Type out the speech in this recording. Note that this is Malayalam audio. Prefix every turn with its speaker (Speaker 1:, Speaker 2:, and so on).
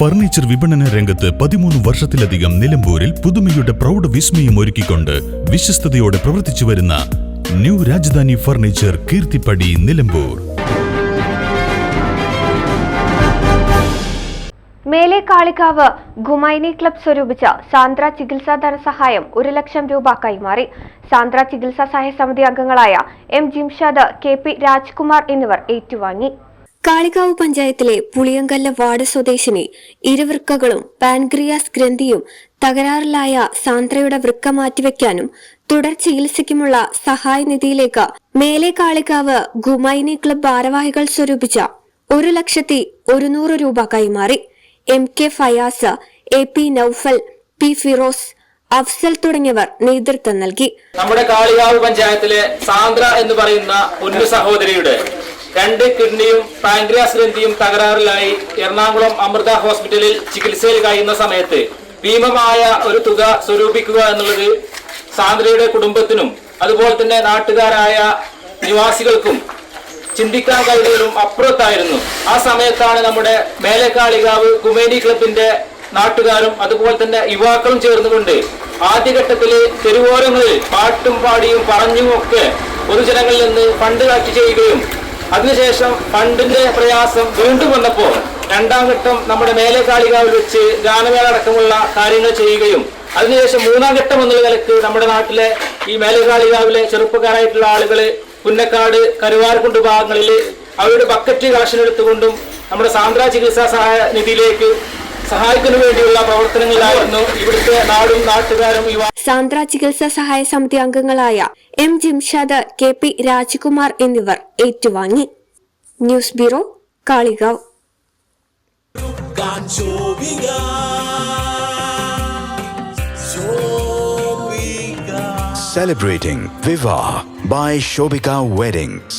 Speaker 1: ഫർണിച്ചർ വിപണന രംഗത്ത് പതിമൂന്ന് വർഷത്തിലധികം നിലമ്പൂരിൽ പുതുമയുടെ പ്രൗഢ വിസ്മയം ഒരുക്കിക്കൊണ്ട് വിശ്വസ്തയോടെ പ്രവർത്തിച്ചു വരുന്ന ന്യൂ രാജധാനി ഫർണിച്ചർ കീർത്തിപ്പടി നിലമ്പൂർ.
Speaker 2: മേലെ കാളികാവ് ഗുമൈനി ക്ലബ് സ്വരൂപിച്ച സാന്ദ്ര ചികിത്സാ ധനസഹായം ഒരു ലക്ഷം രൂപ കൈമാറി. സാന്ദ്ര ചികിത്സാ സഹായ സമിതി അംഗങ്ങളായ M Jimshad K P Rajkumar എന്നിവർ ഏറ്റുവാങ്ങി. കാളികാവ് പഞ്ചായത്തിലെ പുളിയങ്കല്ല വാർഡ് സ്വദേശിനി ഇരുവൃക്കകളും പാൻക്രിയാസ് ഗ്രന്ഥിയും തകരാറിലായ സാന്ദ്രയുടെ വൃക്ക മാറ്റിവെക്കാനും തുടർ ചികിത്സയ്ക്കുമുള്ള സഹായ നിധിയിലേക്ക് മേലെ കാളികാവ് ഗുമൈനി ക്ലബ് ഭാരവാഹികൾ സ്വരൂപിച്ച ഒരു ലക്ഷത്തി ഒരുന്നൂറ് രൂപ കൈമാറി. M K Fayas A P Noufal P Firoz Afsal തുടങ്ങിയവർ നേതൃത്വം നൽകി.
Speaker 3: നമ്മുടെ കാളികാവ് പഞ്ചായത്തിലെ സാന്ദ്ര എന്ന് പറയുന്ന ഒരു സഹോദരിയുടെ രണ്ട് കിഡ്നിയും പാൻക്രിയാസ് ഗ്രന്ഥിയും തകരാറിലായി എറണാകുളം അമൃത ഹോസ്പിറ്റലിൽ ചികിത്സയിൽ കഴിയുന്ന സമയത്ത് ഭീമമായ ഒരു തുക സ്വരൂപിക്കുക എന്നുള്ളത് സാന്ദ്രയുടെ കുടുംബത്തിനും അതുപോലെ തന്നെ നാട്ടുകാരായ നിവാസികൾക്കും ചിന്തിക്കാൻ കഴിയുന്നതിലും അപ്പുറത്തായിരുന്നു. ആ സമയത്താണ് നമ്മുടെ മേലക്കാളികാവ് കുമേനി ക്ലബിന്റെ നാട്ടുകാരും അതുപോലെ തന്നെ യുവാക്കളും ചേർന്നുകൊണ്ട് ആദ്യഘട്ടത്തിൽ തെരുവോരങ്ങളിൽ പാട്ടും പാടിയും പറഞ്ഞുമൊക്കെ പൊതുജനങ്ങളിൽ നിന്ന് ഫണ്ട് കളക്ട് ചെയ്യുകയും അതിനുശേഷം ഫണ്ടിന്റെ പ്രയാസം വീണ്ടും വന്നപ്പോൾ രണ്ടാം ഘട്ടം നമ്മുടെ മേലേക്കാളികാവിൽ വെച്ച് ഗാനമേള അടക്കമുള്ള കാര്യങ്ങൾ ചെയ്യുകയും അതിനുശേഷം മൂന്നാം ഘട്ടം എന്നുള്ള നിലയ്ക്ക് നമ്മുടെ നാട്ടിലെ ഈ മേലേക്കാളികാവിലെ ചെറുപ്പക്കാരായിട്ടുള്ള ആളുകൾ പുന്നക്കാട് കരുവാർകുണ്ട് ഭാഗങ്ങളിൽ അവരുടെ ബക്കറ്റ് കളക്ഷൻ എടുത്തുകൊണ്ടും നമ്മുടെ സാന്ദ്ര ചികിത്സാ സഹായ നിധിയിലേക്ക് സഹായിക്കുന്നതിനു വേണ്ടിയുള്ള പ്രവർത്തനങ്ങളിലായിരുന്നു ഇവിടുത്തെ നാടും നാട്ടുകാരും യുവാ
Speaker 2: സാന്ദ്ര ചികിത്സാ സഹായ സമിതി അംഗങ്ങളായ M Jimshad K P Rajkumar എന്നിവർ ഏറ്റുവാങ്ങി. News bureau Kalikavu.
Speaker 4: Celebrating Viva by Shobika Weddings.